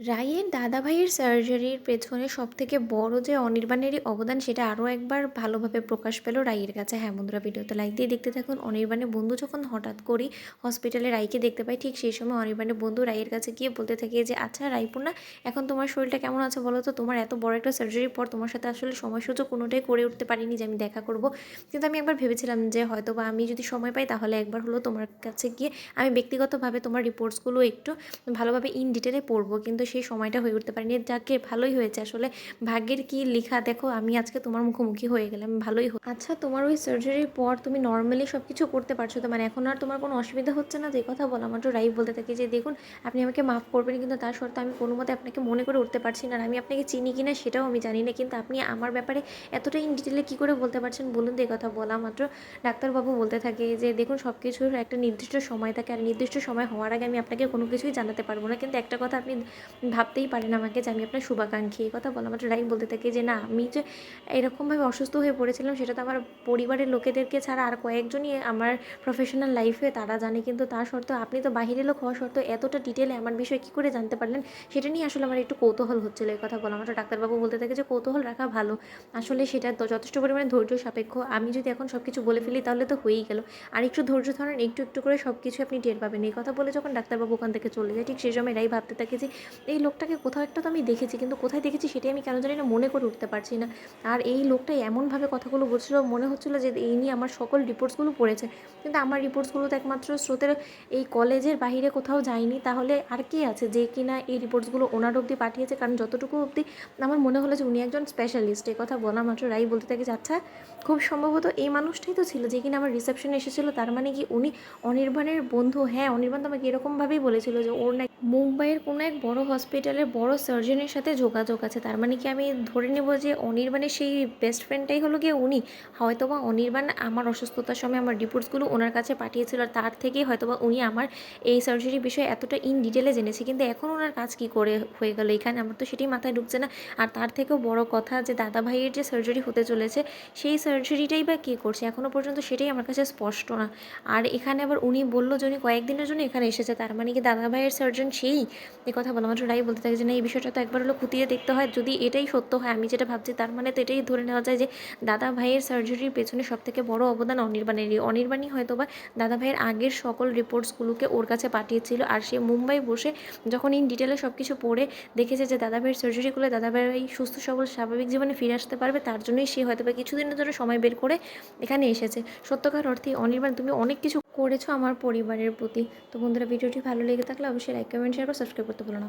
রাইয়ের দাদাভাইয়ের সার্জারির পেছনে সবথেকে বড় যে অনির্বাণেরই অবদান, সেটা আরও একবার ভালোভাবে প্রকাশ পেল রায়ের কাছে। হ্যাঁ বন্ধুরা, ভিডিওতে লাইক দিয়ে দেখতে থাকুন। অনির্বাণের বন্ধু যখন হঠাৎ করেই হসপিটালে রাইকে দেখতে পাই, ঠিক সেই সময় অনির্বাণের বন্ধু রাইয়ের কাছে গিয়ে বলতে থাকে যে আচ্ছা রাইপুর্ণা এখন তোমার শরীরটা কেমন আছে বলো তো? তোমার এত বড় একটা সার্জারির পর তোমার সাথে আসলে সময় সুযোগ কোনোটাই করে উঠতে পারিনি যে আমি দেখা করব। কিন্তু আমি একবার ভেবেছিলাম যে হয়তো বা আমি যদি সময় পাই, তাহলে একবার হলো তোমার কাছে গিয়ে আমি ব্যক্তিগতভাবে তোমার রিপোর্টসগুলো একটু ভালোভাবে ইন ডিটেলে পড়ব। কিন্তু সেই সময়টা হয়ে উঠতে পারিনি। যাকে ভালোই হয়েছে আসলে। ভাগ্যের কি লেখা দেখো, আমি আজকে তোমার মুখোমুখি হয়ে গেলাম, ভালোই আচ্ছা তোমার ওই সার্জারির পর তুমি নর্মালি সব কিছু করতে পারছ, তো মানে এখন আর তোমার কোনো অসুবিধা হচ্ছে না? যে কথা বলা মাত্র রাই বলতে থাকি যে, দেখুন, আপনি আমাকে মাফ করবেন, কিন্তু তার সত্ত্বেও আমি কোনো মতে আপনাকে মনে করে উঠতে পারছি না, আর আমি আপনাকে চিনি কিনা সেটাও আমি জানি না। কিন্তু আপনি আমার ব্যাপারে এতটা ইন ডিটেলে কী করে বলতে পারছেন? বলুন তো কথা বলা মাত্র। ডাক্তারবাবু বলতে থাকে যে, দেখুন সব কিছুর একটা নির্দিষ্ট সময় থাকে, আর নির্দিষ্ট সময় হওয়ার আগে আমি আপনাকে কোনো কিছুই জানাতে পারব না। কিন্তু একটা কথা আপনি ভাবতেই পারেন আমাকে যে আমি আপনার শুভাকাঙ্ক্ষী। এই কথা বলা মাত্র রাই বলতে থাকে যে, না, আমি যে এরকমভাবে অসুস্থ হয়ে পড়েছিলাম, সেটা তো আমার পরিবারের লোকেদেরকে ছাড়া আর কয়েকজনই আমার প্রফেশনাল লাইফে তারা জানে। কিন্তু তা সত্ত্বেও আপনি তো বাহিরের লোক হওয়া সত্ত্বেও এতটা ডিটেলে আমার বিষয়ে কী করে জানতে পারলেন? সেটা নিয়ে আসলে আমার একটু কৌতূহল হচ্ছিল এই কথা বলা মাত্র। ডাক্তারবাবু বলতে থাকে যে, কৌতূহল রাখা ভালো। আসলে সেটা তো যথেষ্ট পরিমাণে ধৈর্য সাপেক্ষ। আমি যদি এখন সব কিছু বলে ফেলি, তাহলে তো হয়েই গেল। আর একটু ধৈর্য ধরেন, একটু একটু করে সব কিছু আপনি টের পাবেন। এই কথা বলে যখন ডাক্তারবাবু ওখান থেকে চলে যায়, ঠিক সেই সময় রাই ভাবতে থাকে যে এই লোকটাকে কোথাও একটা তো আমি দেখেছি, কিন্তু কোথায় দেখেছি সেটাই আমি কেন জানি না মনে করে উঠতে পারছি না। আর এই লোকটা এমনভাবে কথাগুলো বলছিল, মনে হচ্ছিল যে এই নিয়ে আমার সকল রিপোর্টসগুলো পড়েছে। কিন্তু আমার রিপোর্টসগুলো তো একমাত্র স্রোতের এই কলেজের বাইরে কোথাও যায়নি, তাহলে আর কে আছে যে কিনা এই রিপোর্টসগুলো ওনার অবধি পাঠিয়েছে? কারণ যতটুকু অবধি আমার মনে হলো যে উনি একজন স্পেশালিস্ট এই কথা বলা মাত্র রাই বলতে থাকে আচ্ছা খুব সম্ভবত এই মানুষটাই তো ছিল যে কিনা আমার রিসেপশনে এসেছিল, তার মানে কি উনি অনির্বাণের বন্ধু? হ্যাঁ অনির্বাণ তো আমাকে এরকমভাবেই বলেছিল যে ওর না মুম্বাইয়ের কোনো এক বড় হসপিটালের বড় সার্জনের সাথে যোগাযোগ আছে। তার মানে কি আমি ধরে নেব যে অনির্বাণের সেই বেস্ট ফ্রেন্ডটাই হলো গিয়ে উনি। হয়তোবা অনির্বাণ আমার অসুস্থতার সময় আমার রিপোর্টসগুলো ওনার কাছে পাঠিয়েছিল আর তার থেকেই হয়তোবা উনি আমার এই সার্জারি বিষয়ে এতটা ইন ডিটেলে জেনেছে। কিন্তু এখন ওনার কাজ কী করে হয়ে গেল? এখানে আমার তো সেটাই মাথায় ঢুকছে না। আর তার থেকেও বড় কথা যে দাদা ভাইয়ের যে সার্জারি হতে চলেছে, সেই সার্জারিটাই বা কে করছে এখনও পর্যন্ত সেটাই আমার কাছে স্পষ্ট না। আর এখানে আবার উনি বলল যে উনি কয়েকদিনের জন্য এখানে এসেছে। তার মানে কি দাদা ভাইয়ের সার্জন সেই এই কথা বলা মাত্র রাই বলতে থাকে যে, না, এই বিষয়টা তো একবার হলো খুঁটিয়ে দেখতে হয়। যদি এটাই সত্য হয়, আমি যেটা ভাবছি, তার মানে তো এটাই ধরে নেওয়া যায় যে, দাদা ভাইয়ের সার্জারির পেছনে সব থেকে বড় অবদান অনির্বাণেরই। অনির্বাণই হয়তো বা দাদা ভাইয়ের আগের সকল রিপোর্টসগুলোকে ওর কাছে পাঠিয়েছিল। আর সে মুম্বাই বসে যখন ইন ডিটেলে সব কিছু পড়ে দেখেছে যে, দাদা ভাইয়ের সার্জারি করলে দাদা ভাই সুস্থ, সবল, স্বাভাবিক জীবনে ফিরে আসতে পারবে, তার জন্যই সে হয়তো বা কিছুদিনের জন্য সময় বের করে এখানে এসেছে। সত্যকার অর্থে অনির্বাণ, তুমি অনেক কিছু করেছ আমার পরিবারের প্রতি। তো বন্ধুরা, ভিডিওটি ভালো লেগে থাকলে অবশ্যই লাইক কমেন্ট শেয়ার বা সাবস্ক্রাইব করতে ভুলো না।